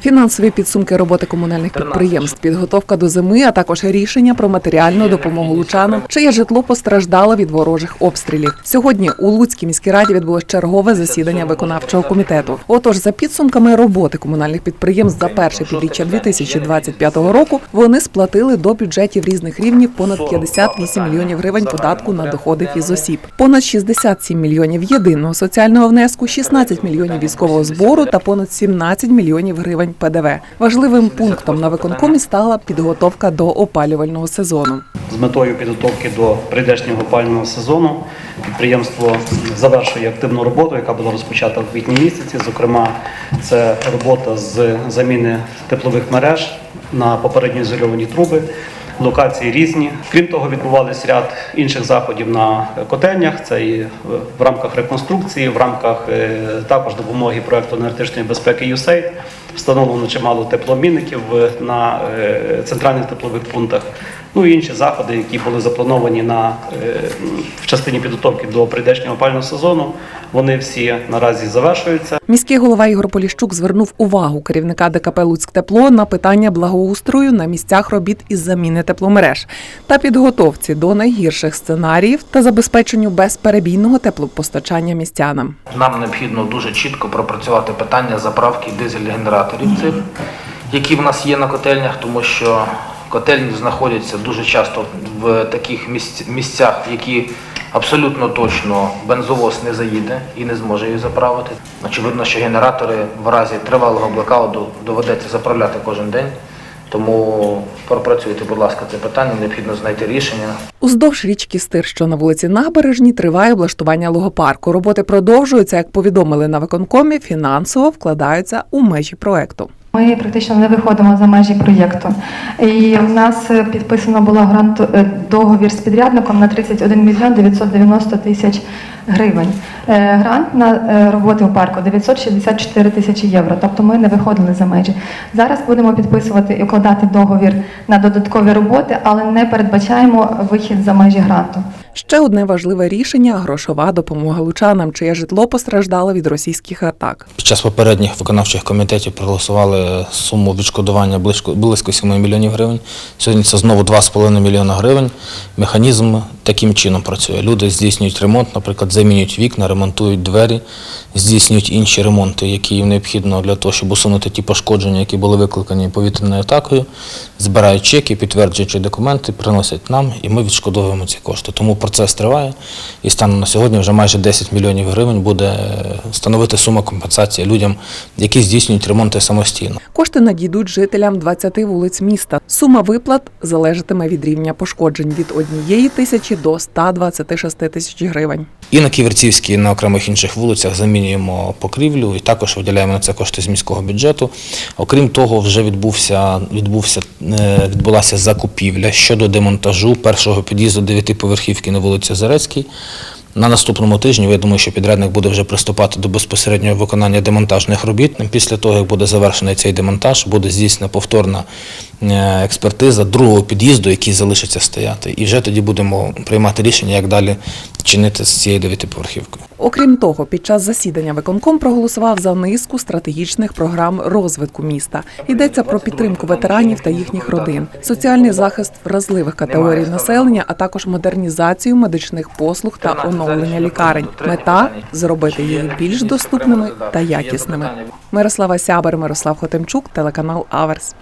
Фінансові підсумки роботи комунальних підприємств, підготовка до зими, а також рішення про матеріальну допомогу лучанам, чиє житло постраждало від ворожих обстрілів. Сьогодні у Луцькій міській раді відбулось чергове засідання виконавчого комітету. Отож, за підсумками роботи комунальних підприємств за перше півріччя 2025 року вони сплатили до бюджетів різних рівнів понад 58 мільйонів гривень податку на доходи фізосіб, понад 67 мільйонів єдиного соціального внеску, 16 мільйонів військового збору та понад 17 мільйонів гривень ПДВ. Важливим пунктом на виконкомі стала підготовка до опалювального сезону. З метою підготовки до прийдешнього опалювального сезону підприємство завершує активну роботу, яка була розпочата в квітні місяці. Зокрема, це робота з заміни теплових мереж на попередньо ізольовані труби. Локації різні. Крім того, відбувалися ряд інших заходів на котельнях. Це і в рамках реконструкції, в рамках е, також допомоги проекту енергетичної безпеки USAID. Встановлено чимало теплообмінників е, на е, центральних теплових пунктах. Ну і інші заходи, які були заплановані на е, в частині підготовки до прийдешнього опалювального сезону. Вони всі наразі завершуються. Міський голова Ігор Поліщук звернув увагу керівника ДКП «Луцьктепло» на питання благоустрою на місцях робіт із заміни тепломереж та підготовці до найгірших сценаріїв та забезпеченню безперебійного теплопостачання містянам. Нам необхідно дуже чітко пропрацювати питання заправки дизель-генераторів цих, які в нас є на котельнях, тому що котельні знаходяться дуже часто в таких місцях, які абсолютно точно бензовоз не заїде і не зможе її заправити. Очевидно, що генератори в разі тривалого блекауту доведеться заправляти кожен день. Тому пропрацюйте, будь ласка, це питання, необхідно знайти рішення. Уздовж річки Стир, що на вулиці Набережній, триває облаштування логопарку. Роботи продовжуються, як повідомили на виконкомі, фінансово вкладаються у межі проекту. Ми практично не виходимо за межі проєкту. І в нас е, підписано було грант е, договір з підрядником на 31 мільйон 990 тисяч гривень. Е, Грант на роботи у парку 964 тисячі євро. Тобто ми не виходили за межі. Зараз будемо підписувати і укладати договір на додаткові роботи, але не передбачаємо вихід за межі гранту. Ще одне важливе рішення грошова допомога лучанам, чиє житло постраждало від російських атак. Під час попередніх виконавчих комітетів проголосували суму відшкодування близько, близько 7 мільйонів гривень. Сьогодні це знову 2,5 мільйона гривень. Механізм таким чином працює. Люди здійснюють ремонт, наприклад, замінюють вікна, ремонтують двері, здійснюють інші ремонти, які їм необхідно для того, щоб усунути ті пошкодження, які були викликані повітряною атакою. Збирають чеки, підтверджуючи документи, приносять нам, і ми відшкодовуємо ці кошти. Тому процес триває. І станом на сьогодні вже майже 10 мільйонів гривень буде становити сума компенсації людям, які здійснюють ремонти самостійно. Кошти надійдуть жителям 20 вулиць міста. Сума виплат залежатиме від рівня пошкоджень від однієї тисячі до 126 тисяч гривень. І на Ківерцівській, і на окремих інших вулицях замінюємо покрівлю і також виділяємо на це кошти з міського бюджету. Окрім того, вже відбувся, відбувся, е, відбулася закупівля щодо демонтажу першого під'їзду дев'ятиповерхівки на вулиці Зарецькій. На наступному тижні я думаю, що підрядник буде вже приступати до безпосереднього виконання демонтажних робіт. Після того, як буде завершений цей демонтаж, буде здійснена повторна е, експертиза другого під'їзду, який залишиться стояти. І вже тоді будемо приймати рішення, як далі чинити з цією дев'ятиповерхівкою. Окрім того, під час засідання виконком проголосував за низку стратегічних програм розвитку міста. Йдеться про підтримку ветеранів та їхніх родин, соціальний захист вразливих категорій населення, а також модернізацію медичних послуг та оновлення лікарень. Мета зробити їх більш доступними та якісними. Мирослава Сябер, Мирослав Хотимчук, телеканал Аверс.